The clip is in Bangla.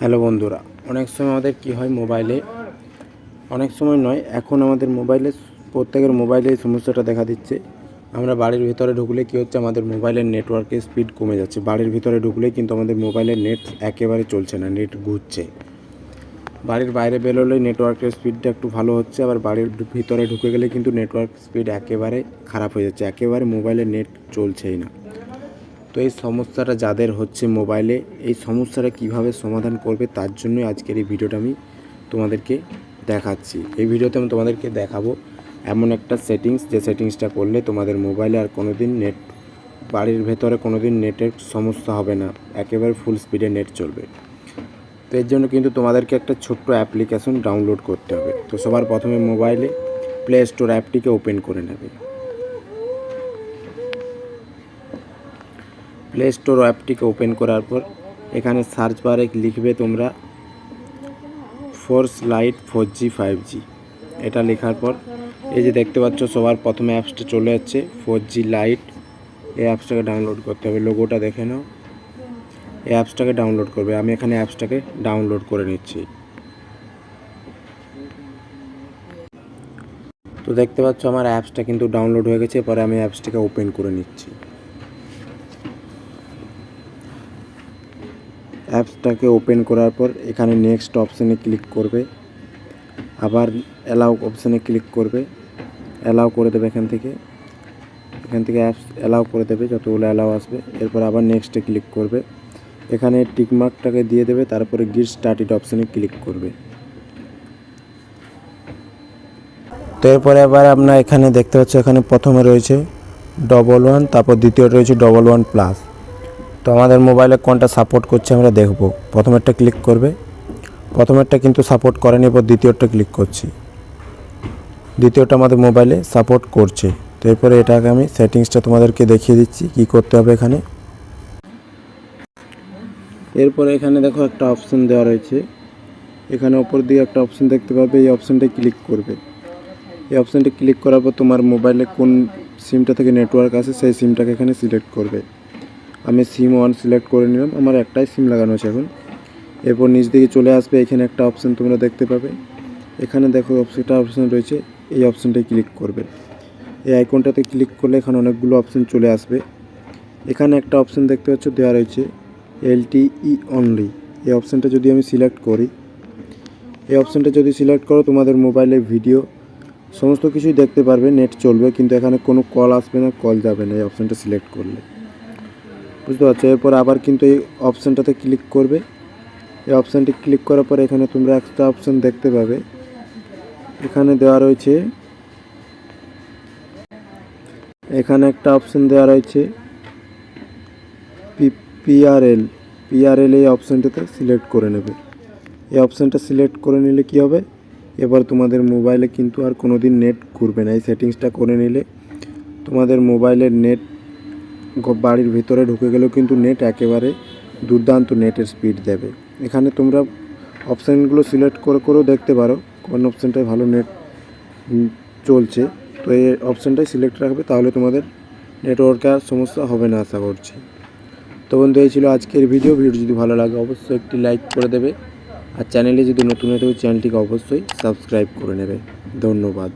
হ্যালো বন্ধুরা, অনেক সময় আমাদের কি হয় মোবাইলে? অনেক সময় নয়, এখন আমাদের মোবাইলে, প্রত্যেকের মোবাইলে সমস্যাটা দেখা দিচ্ছে। আমরা বাড়ির ভিতরে ঢুকলে কী হচ্ছে, আমাদের মোবাইলের নেটওয়ার্কের স্পিড কমে যাচ্ছে। বাড়ির ভিতরে ঢুকলে কিন্তু আমাদের মোবাইলের নেট একেবারে চলছে না, নেট ঘুরছে। বাড়ির বাইরে বেরোলেই নেটওয়ার্কের স্পিডটা একটু ভালো হচ্ছে, আবার বাড়ির ভিতরে ঢুকে গেলে কিন্তু নেটওয়ার্ক স্পিড একেবারে খারাপ হয়ে যাচ্ছে। একেবারে মোবাইলের নেট চলছেই না। তো এই সমস্যাটা যাদের হচ্ছে মোবাইলে, এই সমস্যাটা কীভাবে সমাধান করবে তার জন্যই আজকের এই ভিডিওটা আমি তোমাদেরকে দেখাচ্ছি। এই ভিডিওতে আমি তোমাদেরকে দেখাবো এমন একটা সেটিংস যে সেটিংসটা করলে তোমাদের মোবাইলে আর কোনো দিন নেট বাড়ির ভেতরে কোনো দিন নেটের সমস্যা হবে না, একেবারে ফুল স্পিডে নেট চলবে। তো এর জন্য কিন্তু তোমাদেরকে একটা ছোট্ট অ্যাপ্লিকেশন ডাউনলোড করতে হবে। তো সবার প্রথমে মোবাইলে প্লে স্টোর অ্যাপটিকে ওপেন করে নেবে। প্লে স্টোর অ্যাপটিকে ওপেন করার পর এখানে সার্চ বারে লিখবে তোমরা force light four G five G এটা লেখার পর এই যে দেখতে পাচ্ছ সবার প্রথমে অ্যাপসটা চলে যাচ্ছে ফোর জি লাইট এই অ্যাপসটাকে ডাউনলোড করতে হবে। লোগোটা দেখে নাও। এই অ্যাপসটাকে ডাউনলোড করবে। আমি এখানে অ্যাপসটাকে ডাউনলোড করে নিচ্ছি। তো দেখতে পাচ্ছ আমার অ্যাপসটা কিন্তু ডাউনলোড হয়ে গেছে। পরে আমি অ্যাপসটাকে ওপেন করে নিচ্ছি। অ্যাপসটাকে ওপেন করার পর এখানে নেক্সট অপশানে ক্লিক করবে। আবার অ্যালাউ অপশানে ক্লিক করবে। অ্যালাউ করে দেবে এখান থেকে। এখান থেকে অ্যাপস অ্যালাউ করে দেবে, যতগুলো অ্যালাউ আসবে। এরপর আবার নেক্সটে ক্লিক করবে। এখানে টিকমার্কটাকে দিয়ে দেবে, তারপরে গিট স্টার্টেড অপশানে ক্লিক করবে। তো এরপরে আবার আপনার এখানে দেখতে পাচ্ছ, এখানে প্রথমে রয়েছে ডবল ওয়ান তারপর দ্বিতীয় রয়েছে ডবল ওয়ান প্লাস তো আমাদের মোবাইলে কোনটা সাপোর্ট করছে আমরা দেখব। প্রথমেরটা ক্লিক করবে। প্রথমেরটা কিন্তু সাপোর্ট করেনি, এরপর দ্বিতীয়টা ক্লিক করছি। দ্বিতীয়টা আমাদের মোবাইলে সাপোর্ট করছে। তো এরপরে এটাকে আমি সেটিংসটা তোমাদেরকে দেখিয়ে দিচ্ছি, কি করতে হবে এখানে। এরপরে এখানে দেখো একটা অপশন দেওয়া রয়েছে। এখানে ওপর দিয়ে একটা অপশন দেখতে পাবে, এই অপশনটা ক্লিক করবে। এই অপশনটা ক্লিক করার পর তোমার মোবাইলে কোন সিমটা থেকে নেটওয়ার্ক আসে, সেই সিমটাকে এখানে সিলেক্ট করবে। আমি সিম ওয়ান সিলেক্ট করে নিলাম। আমার একটাই সিম লাগানো আছে এখন। এরপর নিচ দিকে চলে আসবে, এখানে একটা অপশান তোমরা দেখতে পাবে। এখানে দেখো অপশনটা অপশন রয়েছে, এই অপশনটায় ক্লিক করবে। এই আইকনটাতে ক্লিক করলে এখানে অনেকগুলো অপশান চলে আসবে। এখানে একটা অপশান দেখতে পাচ্ছ দেওয়া রয়েছে এলটিই অনলি এই অপশানটা যদি আমি সিলেক্ট করি, এই অপশানটা যদি সিলেক্ট করো, তোমাদের মোবাইলে ভিডিও সমস্ত কিছুই দেখতে পারবে নেট চলবে, কিন্তু এখানে কোনো কল আসবে না কল যাবে না এই অপশনটা সিলেক্ট করলে। বুঝতে পারছ? এরপর আবার কিন্তু এই অপশানটাতে ক্লিক করবে। এই অপশানটি ক্লিক করার পর এখানে তোমরা একটা অপশান দেখতে পাবে। এখানে দেওয়া রয়েছে। এখানে একটা অপশান দেওয়া রয়েছে। পিআরএল পিআরএল এই অপশানটাতে সিলেক্ট করে নেবে। এই অপশানটা সিলেক্ট করে নিলে কি হবে? এবার তোমাদের মোবাইলে কিন্তু আর কোনো দিন নেট ঘুরবে না। এই সেটিংসটা করে নিলে তোমাদের মোবাইলের নেট বাড়ির ভিতরে ঢুকে গেলেও কিন্তু নেট একেবারে দুর্দান্ত নেটের স্পিড দেবে। এখানে তোমরা অপশানগুলো সিলেক্ট করে করেও দেখতে পারো, কোন অপশানটায় ভালো নেট চলছে। তো এই অপশানটাই সিলেক্ট রাখবে, তাহলে তোমাদের নেটওয়ার্কে আর সমস্যা হবে না আশা করছি। তো বন্ধু, এই ছিল আজকের ভিডিও ভিডিও যদি ভালো লাগে, অবশ্যই একটি লাইক করে দেবে। আর চ্যানেলে যদি নতুন হয়ে থাকে চ্যানেলটিকে অবশ্যই সাবস্ক্রাইব করে নেবে। ধন্যবাদ।